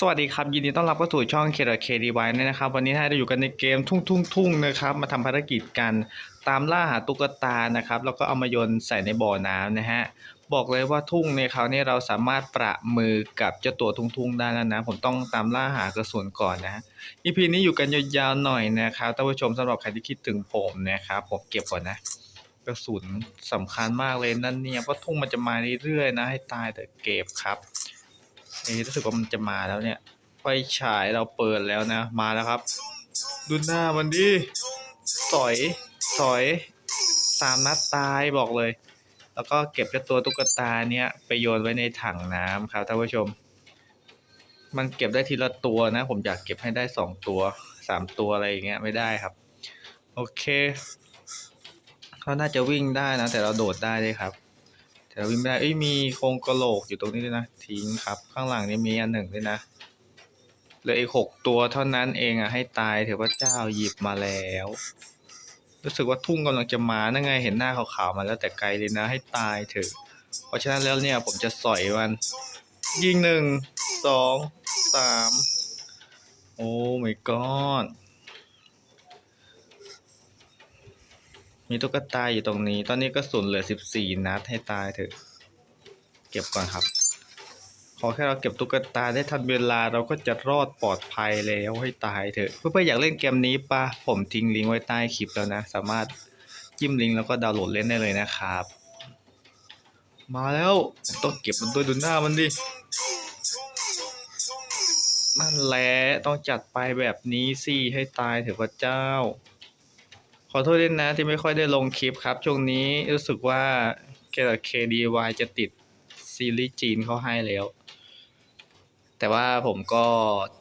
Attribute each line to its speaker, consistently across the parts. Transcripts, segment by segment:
Speaker 1: สวัสดีครับยินดีต้อนรับเข้าสู่ช่องเคดเคดีไว้นะครับ วันนี้เราอยู่กันในเกมทุ่งทุ่งทุ่งนะครับ มาทำภารกิจกันตามล่าหาตุ๊กตานะครับ แล้วก็เอามาโยนใส่ในบ่อน้ำนะฮะบอกเลยว่าทุ่งในคราวนี้เราสามารถประมือกับเจ้าตัวทุ่งทุ่งได้แล้วนะ ผมต้องตามล่าหากระสุนก่อนนะอีพีนี้อยู่กันยาวๆหน่อยนะครับท่านผู้ชมสำหรับใครที่คิดถึงผมนะครับผมเก็บก่อนนะ กระสุนสำคัญมากเลยนั่นเนี่ยเพราะทุ่งมันจะมาเรื่อยๆนะ ให้ตายแต่เก็บครับ เอ๊ะรู้สึกว่ามันจะมาแล้วเนี่ย ไฟฉายเราเปิดแล้วนะ มาแล้วครับ ดูหน้ามันดิ สอย สอย สามนัดตายบอกเลย แล้วก็เก็บเจ้าตัวตุ๊กตาเนี่ยไปโยนไว้ในถังน้ำครับท่านผู้ชม มันเก็บได้ทีละตัวนะ ผมอยากเก็บให้ได้สองตัวสามตัวอะไรอย่างเงี้ยไม่ได้ครับ โอเคเขาน่าจะวิ่งได้นะ แต่เราโดดได้เลยครับ แต่วิ่งไม่ได้ เอ้ยมีโครงกระโหลกอยู่ตรงนี้ด้วยนะทิ้งครับ ข้างหลังนี่มีอันหนึ่งด้วยนะเหลืออีกหกตัวเท่านั้นเองอะให้ตายเถอะพระเจ้าหยิบมาแล้ว รู้สึกว่าทุ่งกำลังจะมานั่นไงเห็นหน้าขาวๆมาแล้วแต่ไกลเลยนะ ให้ตายเถอะ เพราะฉะนั้นแล้วเนี่ยผมจะสอยมัน ยิงหนึ่งสองสามโอ้ my god มีตุ๊กตาอยู่ตรงนี้ ตอนนี้กระสุนเหลือสิบสี่นัดให้ตายเถอะ เก็บก่อนครับขอแค่เราเก็บตุ๊กตาได้ทันเวลาเราก็จะรอดปลอดภัยแล้วให้ตายเถอะ เพื่อนๆอยากเล่นเกมนี้ปะผมทิ้งลิงก์ไว้ใต้คลิปแล้วนะ สามารถจิ้มลิงก์แล้วก็ดาวน์โหลดเล่นได้เลยนะครับ มาแล้วต้องเก็บมันด้วยดูหน้ามันดินั่นแหละต้องจัดไปแบบนี้สิให้ตายเถอะพระเจ้า ขอโทษด้วยนะที่ไม่ค่อยได้ลงคลิปครับ ช่วงนี้รู้สึกว่าเกม KDY จะติดซีรีส์จีนเขาให้แล้ว แต่ว่าผมก็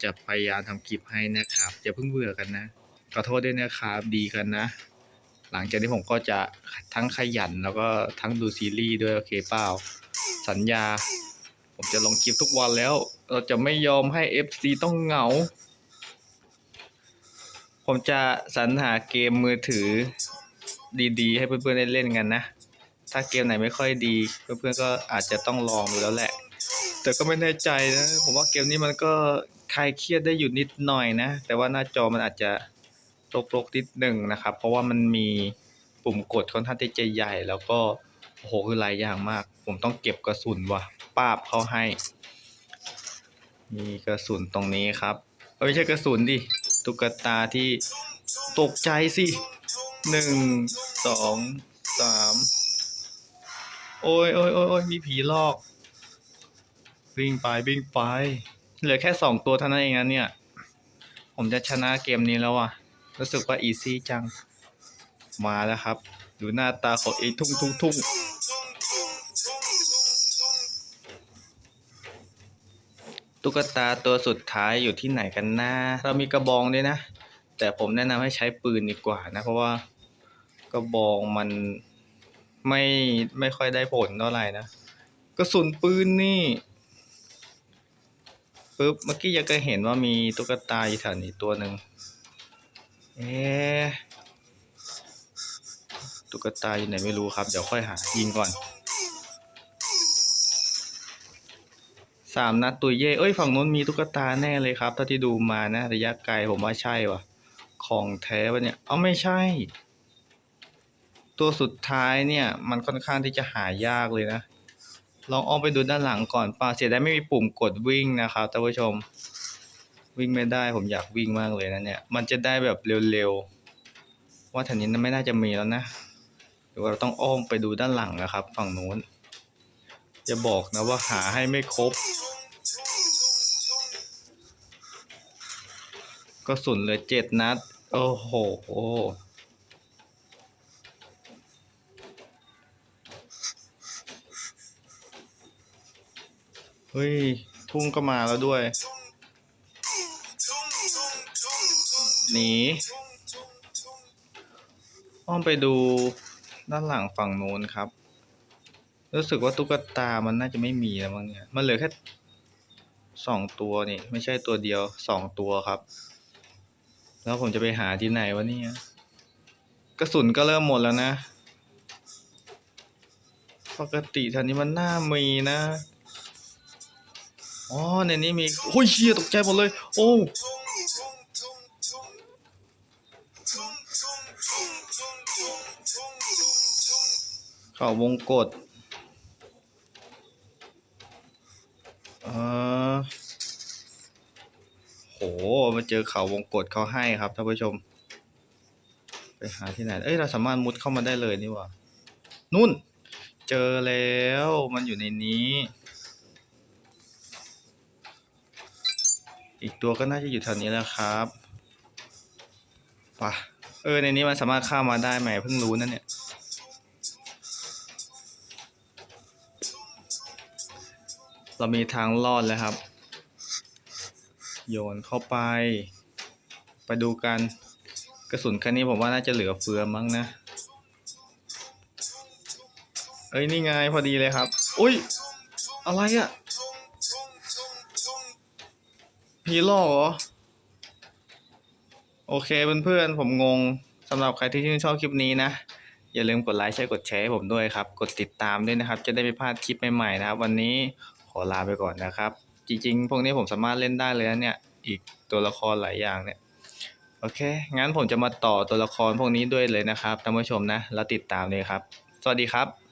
Speaker 1: จะพยายามทำคลิปให้นะครับ อย่าเพิ่งเบื่อกันนะ ขอโทษด้วยนะครับ ดีกันนะ หลังจากนี้ผมก็จะทั้งขยันแล้วก็ทั้งดูซีรีส์ด้วยโอเคเปล่า สัญญา ผมจะลงคลิปทุกวันแล้ว เราจะไม่ยอมให้ FC ต้องเหงา ผมจะสรรหาเกมมือถือดีๆ ให้เพื่อนๆได้เล่นกันนะ ถ้าเกมไหนไม่ค่อยดี เพื่อนๆก็อาจจะต้องลองดูแล้วแหละ แต่ก็ไม่แน่ใจนะ ผมว่าเกมนี้มันก็คลายเครียดได้อยู่นิดหน่อยนะ แต่ว่าหน้าจอมันอาจจะรกๆนิดหนึ่งนะครับ เพราะว่ามันมีปุ่มกดค่อนข้างที่จะใหญ่ แล้วก็โอ้โหคือหลายอย่างมาก ผมต้องเก็บกระสุนว่ะป้าบเขาให้ มีกระสุนตรงนี้ครับเอ้ยไม่ใช่กระสุนดิ ตุ๊กตาที่ตกใจสิหนึ่งสองสามโอ้ยโอ้ยโอ้ยโอ้ยมีผีหลอกวิ่งไปวิ่งไป เหลือแค่สองตัวเท่านั้นเองนะเนี่ย ผมจะชนะเกมนี้แล้วอะ รู้สึกว่าอีซี่จัง มาแล้วครับ ดูหน้าตาของไอ้ทุ่งทุ่งทุ่ง ตุ๊กตาตัวสุดท้ายอยู่ที่ไหนกันนะ เรามีกระบองด้วยนะ แต่ผมแนะนำให้ใช้ปืนดีกว่านะ เพราะว่ากระบองมันไม่ไม่ค่อยได้ผลเท่าไหร่นะกระสุนปืนนี่ปึ๊บเมื่อกี้ยังก็เห็นว่ามีตุ๊กตาอยู่แถวนี้ตัวหนึ่งเอ๊ตุ๊กตาอยู่ไหนไม่รู้ครับ เดี๋ยวค่อยหายิงก่อน สามนัดตุยเย่เอ้ยฝั่งนู้นมีตุ๊กตาแน่เลยครับเท่าที่ดูมานะระยะไกลผมว่าใช่ว่ะของแท้ปะเนี่ยเอาไม่ใช่ ตัวสุดท้ายเนี่ย มันค่อนข้างที่จะหายากเลยนะ ลองอ้อมไปดูด้านหลังก่อนป่าเสียดายไม่มีปุ่มกดวิ่งนะครับท่านผู้ชม วิ่งไม่ได้ผมอยากวิ่งมากเลยนะเนี่ย มันจะได้แบบเร็วๆว่าแถวนี้ไม่น่าจะมีแล้วนะหรือว่าเราต้องอ้อมไปดูด้านหลังนะครับ ฝั่งนู้น จะบอกนะว่าหาให้ไม่ครบ ก็สุนเหลือเจ็ดนัด โอ้โหเฮ้ย ทุ่งก็มาแล้วด้วย หนี อ้อมไปดูด้านหลังฝั่งโน้นครับ รู้สึกว่าตุ๊กตามันน่าจะไม่มีแล้วมั้งเนี่ย มันเหลือแค่สองตัวนี่ ไม่ใช่ตัวเดียวสองตัวครับ แล้วผมจะไปหาที่ไหนวะเนี่ยกระสุนก็เริ่มหมดแล้วนะ ปกติแถวนี้มันน่ามีนะอ๋อในนี้มีโอ้ยเชี่ยตกใจหมดเลย โอ้เขาวงกด ออโห มาเจอเขาวงกดเขาให้ครับท่านผู้ชม ไปหาที่ไหน เอ้ย เราสามารถมุดเข้ามาได้เลยนี่ว่า นุ่น เจอแล้ว มันอยู่ในนี้ อีกตัวก็น่าจะอยู่แถวนี้แล้วครับป่ะเออ ในนี้มันสามารถข้ามมาได้ไหมเพิ่งรู้นั่นเนี่ย เรามีทางรอดแล้วครับ โยนเข้าไป ไปดูกันกระสุนคันนี้ผมว่าน่าจะเหลือเฟือมั้งนะ เอ้ย นี่ไงพอดีเลยครับ อุ้ย อะไรอะผีหลอกเหรอ โอเคเพื่อนๆผมงงสำหรับใครที่ชื่นชอบคลิปนี้นะ อย่าลืมกดไลค์ใช่กดแชร์ให้ผมด้วยครับ กดติดตามด้วยนะครับ จะได้ไม่พลาดคลิปใหม่ๆนะครับ วันนี้ อลาไปก่อนนะครับ จริง ๆ พวกนี้ผมสามารถเล่นได้เลยนะเนี่ยอีกตัวละครหลายอย่างเนี่ยโอเค งั้นผมจะมาต่อตัวละครพวกนี้ด้วยเลยนะครับท่านผู้ชมนะ แล้วติดตามเลยครับ สวัสดีครับ